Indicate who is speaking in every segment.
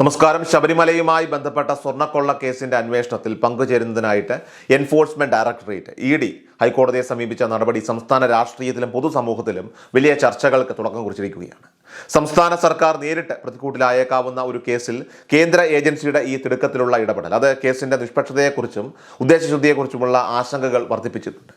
Speaker 1: നമസ്കാരം. ശബരിമലയുമായി ബന്ധപ്പെട്ട സ്വർണക്കൊള്ള കേസിന്റെ അന്വേഷണത്തിൽ പങ്കുചേരുന്നതിനായിട്ട് എൻഫോഴ്സ്മെന്റ് ഡയറക്ടറേറ്റ് ഇ ഡി ഹൈക്കോടതിയെ സമീപിച്ച നടപടി സംസ്ഥാന രാഷ്ട്രീയത്തിലും പൊതുസമൂഹത്തിലും വലിയ ചർച്ചകൾക്ക് തുടക്കം കുറിച്ചിരിക്കുകയാണ്. സംസ്ഥാന സർക്കാർ നേരിട്ട് പ്രതിക്കൂട്ടിലായേക്കാവുന്ന ഒരു കേസിൽ കേന്ദ്ര ഏജൻസിയുടെ ഈ തിടുക്കത്തിലുള്ള ഇടപെടൽ അത് കേസിന്റെ നിഷ്പക്ഷതയെക്കുറിച്ചും ഉദ്ദേശശുദ്ധിയെക്കുറിച്ചുമുള്ള ആശങ്കകൾ വർദ്ധിപ്പിച്ചിട്ടുണ്ട്.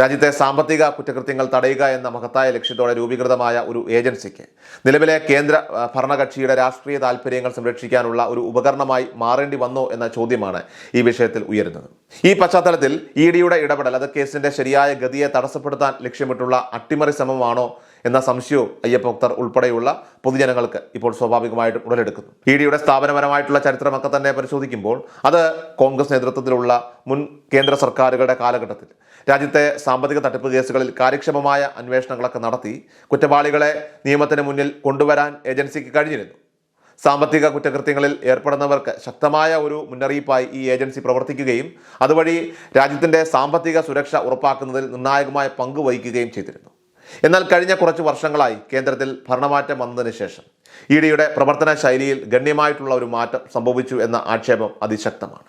Speaker 1: രാജ്യത്തെ സാമ്പത്തിക കുറ്റകൃത്യങ്ങൾ തടയുക എന്ന മഹത്തായ ലക്ഷ്യത്തോടെ രൂപീകൃതമായ ഒരു ഏജൻസിക്ക് നിലവിലെ കേന്ദ്ര ഭരണകക്ഷിയുടെ രാഷ്ട്രീയ താല്പര്യങ്ങൾ സംരക്ഷിക്കാനുള്ള ഒരു ഉപകരണമായി മാറേണ്ടി വന്നോ എന്ന ചോദ്യമാണ് ഈ വിഷയത്തിൽ ഉയരുന്നത്. ഈ പശ്ചാത്തലത്തിൽ ഇ ഡിയുടെ ഇടപെടൽ അത് കേസിന്റെ ശരിയായ ഗതിയെ തടസ്സപ്പെടുത്താൻ ലക്ഷ്യമിട്ടുള്ള അട്ടിമറി ശ്രമമാണോ എന്ന സംശയവും അയ്യപ്പഭക്തർ ഉൾപ്പെടെയുള്ള പൊതുജനങ്ങൾക്ക് ഇപ്പോൾ സ്വാഭാവികമായിട്ടും ഉടലെടുക്കുന്നു. ഇ ഡിയുടെ സ്ഥാപനപരമായിട്ടുള്ള ചരിത്രമൊക്കെ തന്നെ പരിശോധിക്കുമ്പോൾ അത് കോൺഗ്രസ് നേതൃത്വത്തിലുള്ള മുൻ കേന്ദ്ര സർക്കാരുകളുടെ കാലഘട്ടത്തിൽ. രാജ്യത്തെ സാമ്പത്തിക തട്ടിപ്പ് കേസുകളിൽ കാര്യക്ഷമമായ അന്വേഷണങ്ങളൊക്കെ നടത്തി കുറ്റവാളികളെ നിയമത്തിന് മുന്നിൽ കൊണ്ടുവരാൻ ഏജൻസിക്ക് കഴിഞ്ഞിരുന്നു. സാമ്പത്തിക കുറ്റകൃത്യങ്ങളിൽ ഏർപ്പെടുന്നവർക്ക് ശക്തമായ ഒരു മുന്നറിയിപ്പായി ഈ ഏജൻസി പ്രവർത്തിക്കുകയും അതുവഴി രാജ്യത്തിന്റെ സാമ്പത്തിക സുരക്ഷ ഉറപ്പാക്കുന്നതിൽ നിർണായകമായ പങ്ക് വഹിക്കുകയും ചെയ്തിരുന്നു. എന്നാൽ കഴിഞ്ഞ കുറച്ച് വർഷങ്ങളായി കേന്ദ്രത്തിൽ ഭരണമാറ്റം വന്നതിന് ശേഷം ഇ ഡിയുടെ പ്രവർത്തന ശൈലിയിൽ ഗണ്യമായിട്ടുള്ള ഒരു മാറ്റം സംഭവിച്ചു എന്ന ആക്ഷേപം അതിശക്തമാണ്.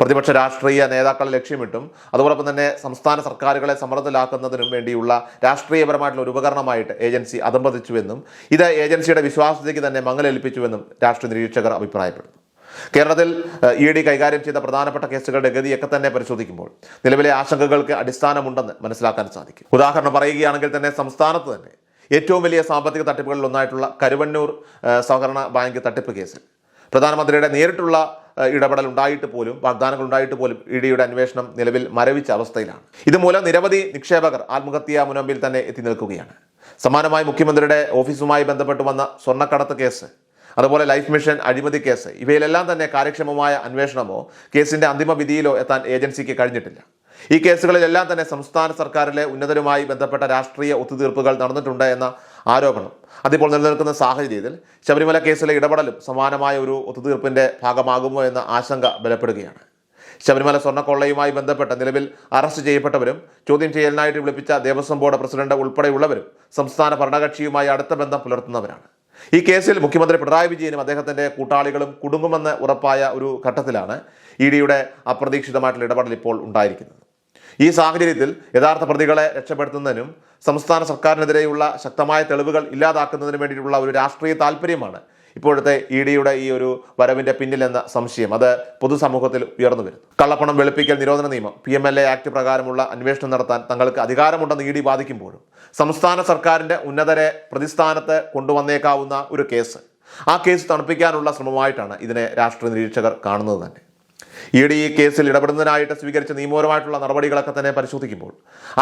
Speaker 1: പ്രതിപക്ഷ രാഷ്ട്രീയ നേതാക്കളെ ലക്ഷ്യമിട്ടും അതോടൊപ്പം തന്നെ സംസ്ഥാന സർക്കാരുകളെ സമ്മർദ്ദത്തിലാക്കുന്നതിനും വേണ്ടിയുള്ള രാഷ്ട്രീയപരമായിട്ടുള്ള ഒരു ഉപകരണമായിട്ട് ഏജൻസി അതമ്പതിച്ചുവെന്നും ഇത് ഏജൻസിയുടെ വിശ്വാസ്യതയ്ക്ക് തന്നെ മങ്ങലേൽപ്പിച്ചുവെന്നും രാഷ്ട്രീയ നിരീക്ഷകർ അഭിപ്രായപ്പെടുന്നു. കേരളത്തിൽ ഇ ഡി കൈകാര്യം ചെയ്ത പ്രധാനപ്പെട്ട കേസുകളുടെ ഗതിയൊക്കെ തന്നെ പരിശോധിക്കുമ്പോൾ നിലവിലെ ആശങ്കകൾക്ക് അടിസ്ഥാനമുണ്ടെന്ന് മനസ്സിലാക്കാൻ സാധിക്കും. ഉദാഹരണം പറയുകയാണെങ്കിൽ തന്നെ സംസ്ഥാനത്ത് തന്നെ ഏറ്റവും വലിയ സാമ്പത്തിക തട്ടിപ്പുകളിൽ ഒന്നായിട്ടുള്ള കരുവന്നൂർ സഹകരണ ബാങ്ക് തട്ടിപ്പ് കേസിൽ പ്രധാനമന്ത്രിയുടെ നേരിട്ടുള്ള ഇടപെടൽ ഉണ്ടായിട്ട് പോലും വാഗ്ദാനങ്ങൾ ഉണ്ടായിട്ട് പോലും ഇ ഡിയുടെ അന്വേഷണം നിലവിൽ മരവിച്ച അവസ്ഥയിലാണ്. ഇതുമൂലം നിരവധി നിക്ഷേപകർ ആത്മഹത്യ മുനമ്പിൽ തന്നെ എത്തി നിൽക്കുകയാണ്. സമാനമായി മുഖ്യമന്ത്രിയുടെ ഓഫീസുമായി ബന്ധപ്പെട്ട് വന്ന സ്വർണക്കടത്ത് കേസ് അതുപോലെ ലൈഫ് മിഷൻ അഴിമതി കേസ് ഇവയിലെല്ലാം തന്നെ കാര്യക്ഷമമായ അന്വേഷണമോ കേസിന്റെ അന്തിമ വിധിയിലോ എത്താൻ ഏജൻസിക്ക് കഴിഞ്ഞിട്ടില്ല. ഈ കേസുകളിലെല്ലാം തന്നെ സംസ്ഥാന സർക്കാരിലെ ഉന്നതരുമായി ബന്ധപ്പെട്ട രാഷ്ട്രീയ ഒത്തുതീർപ്പുകൾ നടന്നിട്ടുണ്ട് എന്ന ആരോപണം അതിപ്പോൾ നിലനിൽക്കുന്ന സാഹചര്യത്തിൽ ശബരിമല കേസിലെ ഇടപെടലും സമാനമായ ഒരു ഒത്തുതീർപ്പിന്റെ ഭാഗമാകുമോ എന്ന ആശങ്ക ബലപ്പെടുകയാണ്. ശബരിമല സ്വർണക്കൊള്ളയുമായി ബന്ധപ്പെട്ട് നിലവിൽ അറസ്റ്റ് ചെയ്യപ്പെട്ടവരും ചോദ്യം ചെയ്യലിനായിട്ട് വിളിപ്പിച്ച ദേവസ്വം ബോർഡ് പ്രസിഡന്റ് ഉൾപ്പെടെയുള്ളവരും സംസ്ഥാന ഭരണകക്ഷിയുമായി അടുത്ത ബന്ധം പുലർത്തുന്നവരാണ്. ഈ കേസിൽ മുഖ്യമന്ത്രി പിണറായി വിജയനും അദ്ദേഹത്തിന്റെ കൂട്ടാളികളും കുടുങ്ങുമെന്ന് ഉറപ്പായ ഒരു ഘട്ടത്തിലാണ് ഇ ഡിയുടെ അപ്രതീക്ഷിതമായിട്ടുള്ള ഇടപെടൽ ഇപ്പോൾ ഉണ്ടായിരിക്കുന്നത്. ഈ സാഹചര്യത്തിൽ യഥാർത്ഥ പ്രതികളെ രക്ഷപ്പെടുത്തുന്നതിനും സംസ്ഥാന സർക്കാരിനെതിരെയുള്ള ശക്തമായ തെളിവുകൾ ഇല്ലാതാക്കുന്നതിനും വേണ്ടിയിട്ടുള്ള ഒരു രാഷ്ട്രീയ താല്പര്യമാണ് ഇപ്പോഴത്തെ ഇ ഡിയുടെ ഈ ഒരു വരവിന്റെ പിന്നിലെന്ന സംശയം അത് പൊതുസമൂഹത്തിൽ ഉയർന്നു വരുന്നു. കള്ളപ്പണം വെളുപ്പിക്കൽ നിരോധന നിയമം P M L A act പ്രകാരമുള്ള അന്വേഷണം നടത്താൻ തങ്ങൾക്ക് അധികാരമുണ്ടെന്ന് ഇ ഡി വാദിക്കുമ്പോഴും സംസ്ഥാന സർക്കാരിന്റെ ഉന്നതരെ പ്രതിസ്ഥാനത്ത് കൊണ്ടുവന്നേക്കാവുന്ന ഒരു കേസ്. ആ കേസ് തണുപ്പിക്കാനുള്ള ശ്രമമായിട്ടാണ് ഇതിനെ രാഷ്ട്രീയ നിരീക്ഷകർ കാണുന്നത് തന്നെ. ഇ ഡി ഈ കേസിൽ ഇടപെടുന്നതിനായിട്ട് സ്വീകരിച്ച നിയമപരമായിട്ടുള്ള നടപടികളൊക്കെ തന്നെ പരിശോധിക്കുമ്പോൾ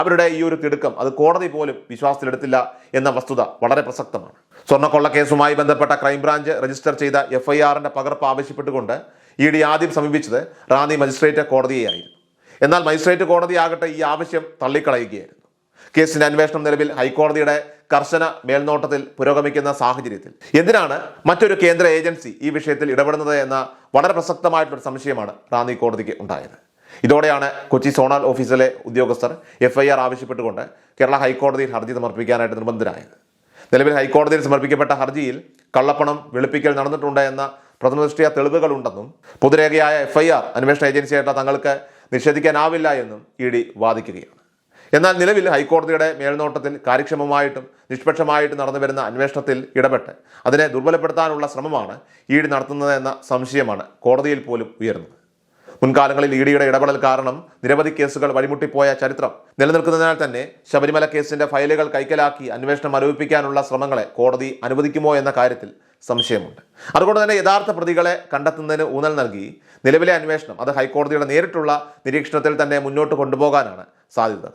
Speaker 1: അവരുടെ ഈ ഒരു തിടുക്കം അത് കോടതി പോലും വിശ്വാസത്തിലെടുത്തില്ല എന്ന വസ്തുത വളരെ പ്രസക്തമാണ്. സ്വർണക്കൊള്ള കേസുമായി ബന്ധപ്പെട്ട ക്രൈംബ്രാഞ്ച് രജിസ്റ്റർ ചെയ്ത എഫ് ഐ ആറിന്റെ പകർപ്പ് ആവശ്യപ്പെട്ടുകൊണ്ട് ഇ ഡി ആദ്യം സമീപിച്ചത് റാന്നി മജിസ്ട്രേറ്റ് കോടതിയെയായിരുന്നു. എന്നാൽ മജിസ്ട്രേറ്റ് കോടതിയാകട്ടെ ഈ ആവശ്യം തള്ളിക്കളയുകയായിരുന്നു. കേസിന്റെ അന്വേഷണം നിലവിൽ ഹൈക്കോടതിയുടെ കർശന മേൽനോട്ടത്തിൽ പുരോഗമിക്കുന്ന സാഹചര്യത്തിൽ. എന്തിനാണ് മറ്റൊരു കേന്ദ്ര ഏജൻസി ഈ വിഷയത്തിൽ ഇടപെടുന്നത് എന്ന വളരെ പ്രസക്തമായിട്ടൊരു സംശയമാണ് റാന്നി കോടതിക്ക് ഉണ്ടായത്. ഇതോടെയാണ് കൊച്ചി സോണൽ ഓഫീസിലെ ഉദ്യോഗസ്ഥർ എഫ് ഐ ആർ ആവശ്യപ്പെട്ടുകൊണ്ട് കേരള ഹൈക്കോടതിയിൽ ഹർജി സമർപ്പിക്കാനായിട്ട് നിർബന്ധരായത് നിലവിൽ ഹൈക്കോടതിയിൽ സമർപ്പിക്കപ്പെട്ട ഹർജിയിൽ കള്ളപ്പണം വെളുപ്പിക്കൽ നടന്നിട്ടുണ്ട് എന്ന പ്രഥമദൃഷ്ടിയ തെളിവുകളുണ്ടെന്നും പൊതുരേഖയായ എഫ് ഐ ആർ അന്വേഷണ ഏജൻസിയായിട്ട് തങ്ങൾക്ക് നിഷേധിക്കാനാവില്ല എന്നും ഇ ഡി വാദിക്കുകയാണ്. എന്നാൽ നിലവിൽ ഹൈക്കോടതിയുടെ മേൽനോട്ടത്തിൽ കാര്യക്ഷമമായിട്ടും നിഷ്പക്ഷമായിട്ടും നടന്നു വരുന്ന അന്വേഷണത്തിൽ ഇടപെട്ട് അതിനെ ദുർബലപ്പെടുത്താനുള്ള ശ്രമമാണ് ഇ ഡി നടത്തുന്നത് എന്ന സംശയമാണ് കോടതിയിൽ പോലും ഉയർന്നത്. മുൻകാലങ്ങളിൽ ഇ ഡിയുടെ ഇടപെടൽ കാരണം നിരവധി കേസുകൾ വഴിമുട്ടിപ്പോയ ചരിത്രം നിലനിൽക്കുന്നതിനാൽ തന്നെ ശബരിമല കേസിന്റെ ഫയലുകൾ കൈക്കലാക്കി അന്വേഷണം മരവിപ്പിക്കാനുള്ള ശ്രമങ്ങളെ കോടതി അനുവദിക്കുമോ എന്ന കാര്യത്തിൽ സംശയമുണ്ട്. അതുകൊണ്ട് തന്നെ യഥാർത്ഥ പ്രതികളെ കണ്ടെത്തുന്നതിന് ഊന്നൽ നൽകി നിലവിലെ അന്വേഷണം അത് ഹൈക്കോടതിയുടെ നേരിട്ടുള്ള നിരീക്ഷണത്തിൽ തന്നെ മുന്നോട്ട് കൊണ്ടുപോകാനാണ് സാധ്യത.